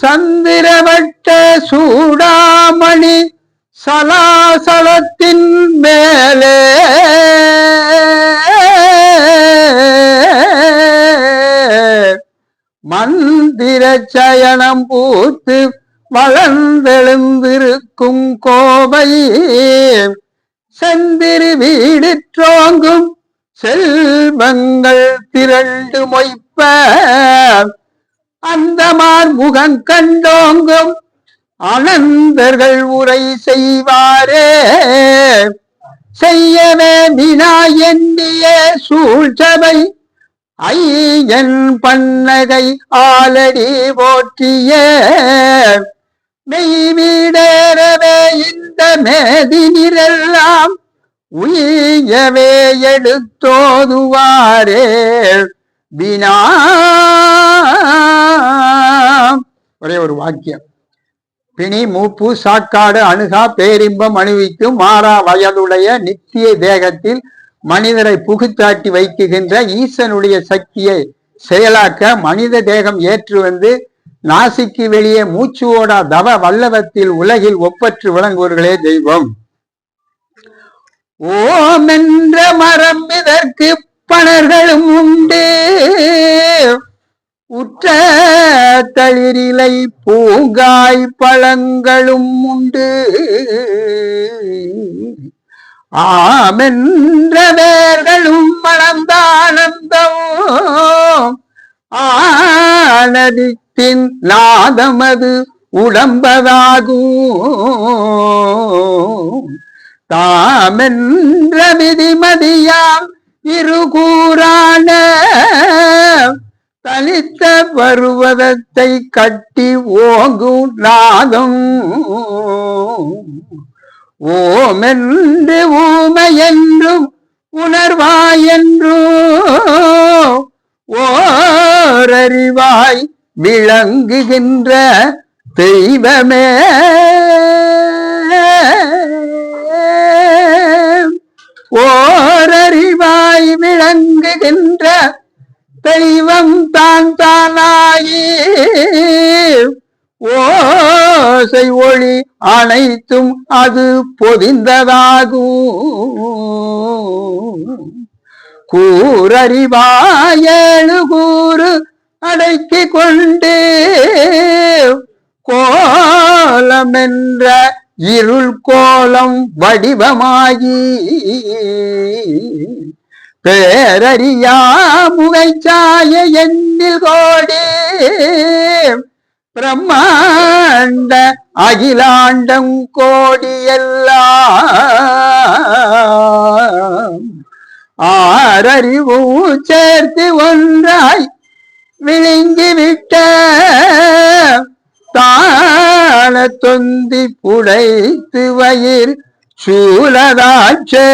சந்திரவட்ட சூடாமணி சலாசலத்தின் மேலே. மந்திர சயனம் பூத்து வளர்ந்தெழுந்திருக்கும் கோவை. செந்திரு வீடு தோங்கும் செல்வங்கள் திரண்டு மொய்ப்ப அந்தமான் முகம் கண்டோங்கும் அனந்தர்கள் உரை செய்வாரே. செய்யவே வினா எண்ணிய சூழ்ச்சபை ஐயன் பன்னகை ஆலடி போற்றிய. மெய்வீடேறவே இந்த மேதினிரெல்லாம் உயவே எடுத்தோதுவாரே வினா. ஒரே ஒரு வாக்கியம். பிணி மூப்பு சாக்காடு அணுகா பேரின்பம் அணிவிக்கும் மாறா வயதுடைய நித்திய தேகத்தில் மனிதரை புகுத்தாட்டி வைக்குகின்ற ஈசனுடைய சக்தியை செயலாக்க மனித தேகம் ஏற்று வந்து நாசிக்கு வெளியே மூச்சு ஓடா தவ வல்லவத்தில் உலகில் ஒப்பற்று விளங்குவர்களே தெய்வம். ஓம் என்ற மரம் இதற்கு பணர்களும் உண்டு. உற்ற தளிரிலை பூங்காய் பழங்களும் உண்டு. ஆமென்ற வேர்களும் மணந்தானந்தம் ஆனதித்தின் நாதமது உடம்பதாகும். தாமென்ற விதிமதியாம் இருகூறான தனித்த பருவதத்தை கட்டி ஓங்கும் நாதம். ஓமென்று ஊமை என்றும் உணர்வாயென்றும் ஓரறிவாய் விளங்குகின்ற தெய்வமே. விளங்குகின்ற தெய்வம் தான் தானாயி. ஓசை ஒளி அனைத்தும் அது பொதிந்ததாகும். கூறறிவாயேழு கூறு அடக்கி கொண்டு. கோலம் என்ற இருள் கோலம் வடிவமாகி. பேரறியா முகைச்சாய எண்ணில் கோடி. பிரம்மாண்ட அகிலாண்டம் கோடியெல்லாம் ஆறறிவு சேர்த்து ஒன்றாய் விழுங்கிவிட்ட தான தொந்தி புடைத்து வயிர் சூழதாச்சே.